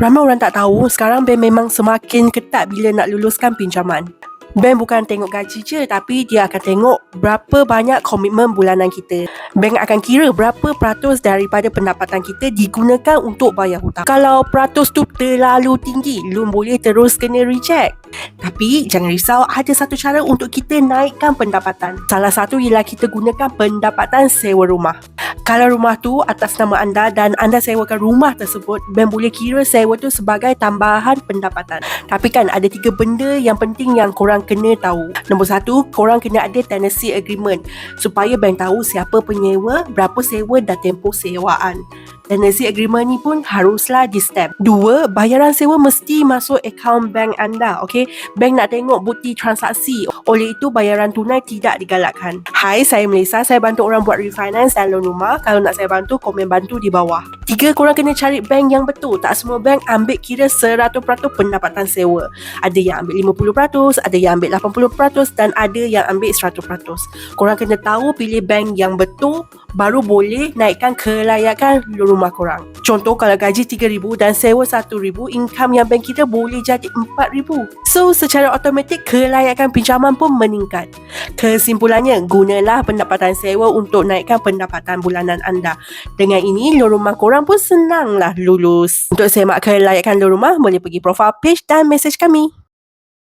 Ramai orang tak tahu sekarang bank memang semakin ketat bila nak luluskan pinjaman. Bank bukan tengok gaji je tapi dia akan tengok berapa banyak komitmen bulanan kita. Bank akan kira berapa peratus daripada pendapatan kita digunakan untuk bayar hutang. Kalau peratus tu terlalu tinggi, loan boleh terus kena reject. Tapi jangan risau, ada satu cara untuk kita naikkan pendapatan. Salah satu ialah kita gunakan pendapatan sewa rumah. Kalau rumah tu atas nama anda dan anda sewakan rumah tersebut, bank boleh kira sewa tu sebagai tambahan pendapatan. Tapi kan ada tiga benda yang penting yang korang kena tahu. Nombor satu, korang kena ada tenancy agreement supaya bank tahu siapa penyewa, berapa sewa dan tempoh sewaan. Tenancy agreement ni pun haruslah di step. Dua, bayaran sewa mesti masuk akaun bank anda. Okay? Bank nak tengok bukti transaksi. Oleh itu, bayaran tunai tidak digalakkan. Hai, saya Melissa. Saya bantu orang buat refinance dan loan rumah. Kalau nak saya bantu, komen bantu di bawah. Tiga, korang kena cari bank yang betul. Tak semua bank ambil kira 100% pendapatan sewa. Ada yang ambil 50%, ada yang ambil 80% dan ada yang ambil 100%. Korang kena tahu pilih bank yang betul baru boleh naikkan kelayakan rumah korang. Contoh kalau gaji RM3,000 dan sewa RM1,000, income yang bank kita boleh jadi RM4,000. So, secara automatik kelayakan pinjaman pun meningkat. Kesimpulannya, gunalah pendapatan sewa untuk naikkan pendapatan bulanan anda. Dengan ini, rumah korang pun senanglah lulus. Untuk semak kelayakan loan rumah, boleh pergi profile page dan mesej kami.